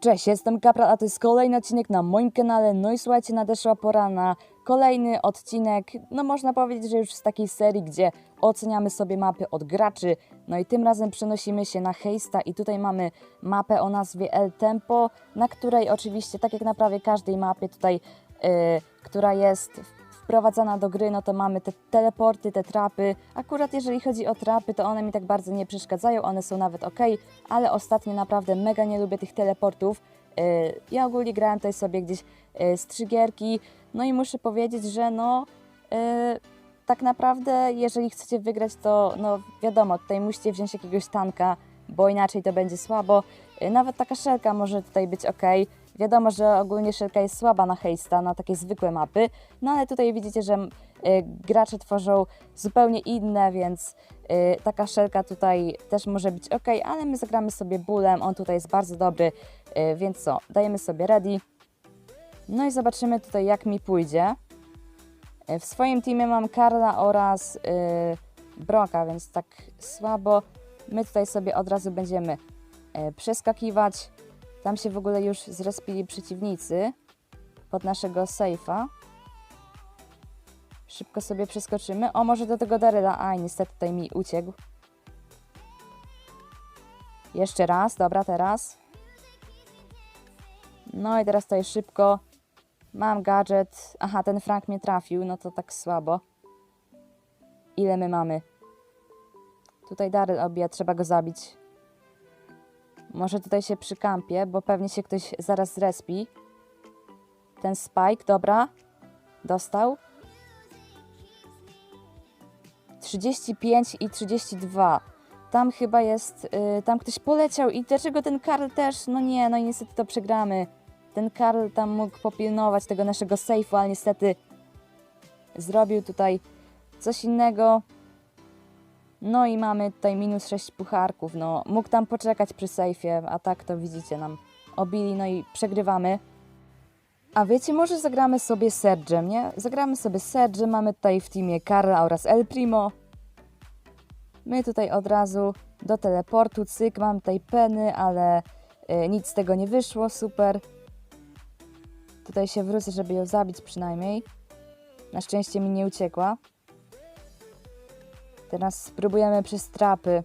Cześć, jestem Kapral, a to jest kolejny odcinek na moim kanale. No i słuchajcie, nadeszła pora na kolejny odcinek, no można powiedzieć, że już z takiej serii, gdzie oceniamy sobie mapy od graczy. No i tym razem przenosimy się na Heista i tutaj mamy mapę o nazwie El Tempo, na której oczywiście, tak jak na prawie każdej mapie tutaj, yy, która jest wprowadzana do gry, no to mamy te teleporty, te trapy. Akurat jeżeli chodzi o trapy, to one mi tak bardzo nie przeszkadzają, one są nawet ok, ale ostatnio naprawdę mega nie lubię tych teleportów. Yy, Ja ogólnie grałem tutaj sobie gdzieś yy, z trzy gierki, no i muszę powiedzieć, że no yy, tak naprawdę jeżeli chcecie wygrać, to no wiadomo, tutaj musicie wziąć jakiegoś tanka, bo inaczej to będzie słabo. Nawet taka szelka może tutaj być ok. Wiadomo, że ogólnie szelka jest słaba na hejsta, na takie zwykłe mapy, no ale tutaj widzicie, że y, gracze tworzą zupełnie inne, więc y, taka szelka tutaj też może być ok, ale my zagramy sobie bólem, on tutaj jest bardzo dobry, y, więc co, dajemy sobie ready. No i zobaczymy tutaj jak mi pójdzie. W swoim teamie mam Karla oraz Broka, więc tak słabo. My tutaj sobie od razu będziemy przeskakiwać. Tam się w ogóle już zrespili przeciwnicy pod naszego sejfa. Szybko sobie przeskoczymy. O, może do tego Daryla. Aj, niestety tutaj mi uciekł. Jeszcze raz, dobra, teraz. No i teraz tutaj szybko. Mam gadżet. Aha, ten Frank mnie trafił, no to tak słabo. Ile my mamy? Tutaj Daryl obija, trzeba go zabić. Może tutaj się przykampię, bo pewnie się ktoś zaraz zrespi. Ten Spike, dobra. Dostał. 35 i 32. Tam chyba jest, y, tam ktoś poleciał i dlaczego ten Karl też? No nie, no i niestety to przegramy. Ten Karl tam mógł popilnować tego naszego sejfu, ale niestety zrobił tutaj coś innego. No i mamy tutaj minus 6 pucharków. No, mógł tam poczekać przy sejfie, a tak to widzicie nam obili, no i przegrywamy. A wiecie, może zagramy sobie Sergem, nie? Zagramy sobie Sergem, mamy tutaj w teamie Karla oraz El Primo. My tutaj od razu do teleportu, cyk, mam tutaj peny, ale y, nic z tego nie wyszło, super. Tutaj się wrócę, żeby ją zabić przynajmniej. Na szczęście mi nie uciekła. Teraz spróbujemy przez trapy.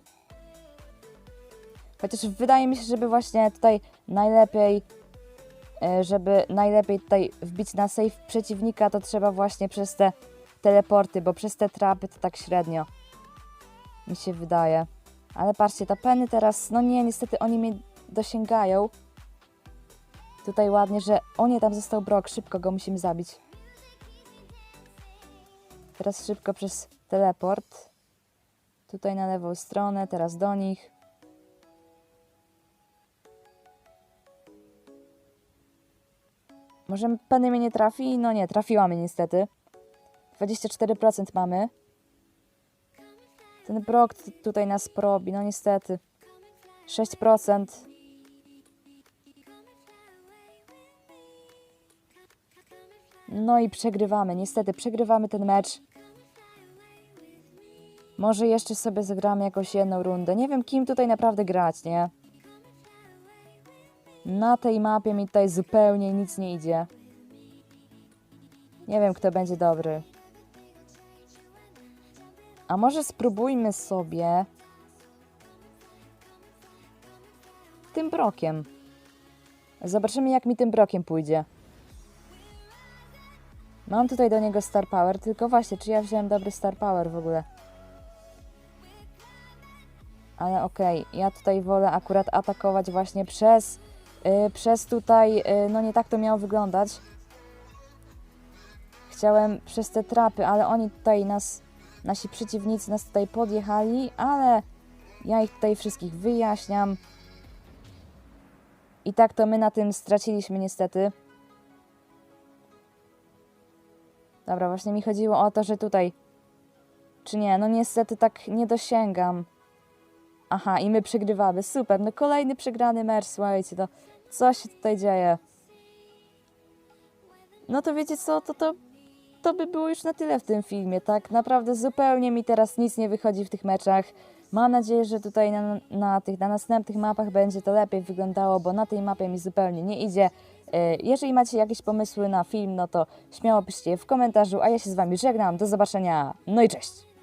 Chociaż wydaje mi się, żeby właśnie tutaj najlepiej, e, żeby najlepiej tutaj wbić na save przeciwnika, to trzeba właśnie przez te teleporty, bo przez te trapy to tak średnio. Mi się wydaje. Ale patrzcie, ta peny teraz, no nie, niestety oni mnie dosięgają. Tutaj ładnie, że o nie, tam został Brock, szybko go musimy zabić. Teraz szybko przez teleport. Tutaj na lewą stronę, teraz do nich. Może Penny mnie nie trafi? No nie, trafiła mnie niestety. 24% mamy. Ten Brock t- tutaj nas probi, no niestety. 6%. No i przegrywamy, niestety przegrywamy ten mecz. Może jeszcze sobie zagramy jakąś jedną rundę. Nie wiem, kim tutaj naprawdę grać, nie? Na tej mapie mi tutaj zupełnie nic nie idzie. Nie wiem, kto będzie dobry. A może spróbujmy sobie tym brokiem. Zobaczymy, jak mi tym brokiem pójdzie. Mam tutaj do niego Star Power, tylko właśnie, czy ja wziąłem dobry Star Power w ogóle? Ale okej, ja tutaj wolę akurat atakować właśnie przez, y, przez tutaj, y, no nie tak to miało wyglądać. Chciałem przez te trapy, ale oni tutaj nas, nasi przeciwnicy nas tutaj podjechali, ale ja ich tutaj wszystkich wyjaśniam. I tak to my na tym straciliśmy niestety. Dobra, właśnie mi chodziło o to, że tutaj... Czy nie? No niestety tak nie dosięgam. Aha, i my przegrywamy. Super, no kolejny przegrany mecz, słuchajcie, to co się tutaj dzieje? No to wiecie co, to, to, to by było już na tyle w tym filmie, tak? Naprawdę zupełnie mi teraz nic nie wychodzi w tych meczach. Mam nadzieję, że tutaj na, na tych na następnych mapach będzie to lepiej wyglądało, bo na tej mapie mi zupełnie nie idzie. E, Jeżeli macie jakieś pomysły na film, no to śmiało piszcie je w komentarzu, a ja się z Wami żegnam. Do zobaczenia. No i cześć!